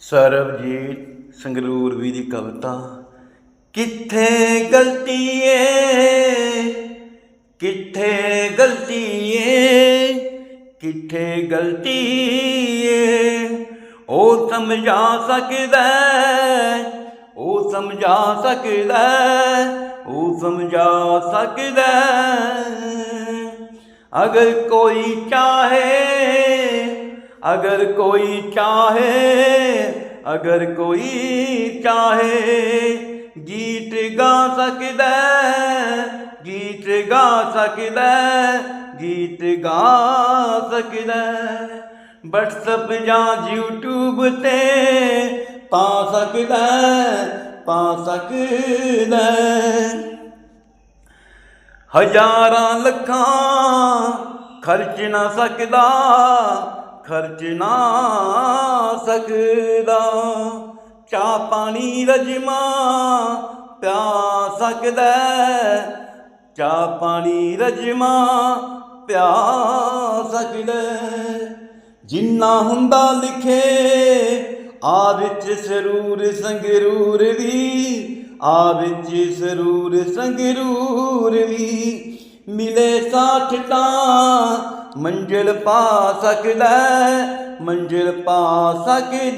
ਸਰਬਜੀਤ ਸੰਗਰੂਰ ਵੀ ਦੀ ਕਵਿਤਾ, ਕਿੱਥੇ ਗਲਤੀ ਏ? ਕਿੱਥੇ ਗਲਤੀ ਏ? ਕਿੱਥੇ ਗਲਤੀ ਏ? ਉਹ ਸਮਝਾ ਸਕਦਾ ਉਹ ਸਮਝਾ ਸਕਦਾ ਉਹ ਸਮਝਾ ਸਕਦਾ ਅਗਰ ਕੋਈ ਚਾਹੇ ਅਗਰ ਕੋਈ ਚਾਹੇ, ਅਗਰ ਕੋਈ ਚਾਹੇ, ਗੀਤ ਗਾ ਸਕਦਾ ਗੀਤ ਗਾ ਸਕਦਾ ਗੀਤ ਗਾ ਸਕਦਾ WhatsApp ਜਾਂ YouTube ਤੇ ਪਾ ਸਕਦਾ ਪਾ ਸਕਦਾ ਹਜ਼ਾਰਾਂ ਲੱਖਾਂ ਖਰਚ ਨਾ ਸਕਦਾ ਖਰਚ ਨਾ ਸਕਦਾ। ਚਾਹ ਪਾਣੀ ਰਜਮਾ ਪਿਆ ਸਕਦਾ ਚਾਹ ਪਾਣੀ ਰਜਮਾ ਪਿਆ ਸਕਦਾ ਜਿੰਨਾ ਹੁੰਦਾ ਲਿਖੇ, ਆ ਵਿੱਚ ਸਰੂਰ ਸੰਗਰੂਰ ਵੀ, ਆ ਵਿੱਚ ਸਰੂਰ ਸੰਗਰੂਰ ਵੀ। ਮਿਲੇ ਸਾਥ ਤਾਂ ਮੰਜ਼ਿਲ ਪਾ ਸਕਦਾ ਹੈ, ਮੰਜ਼ਿਲ ਪਾ ਸਕਦਾ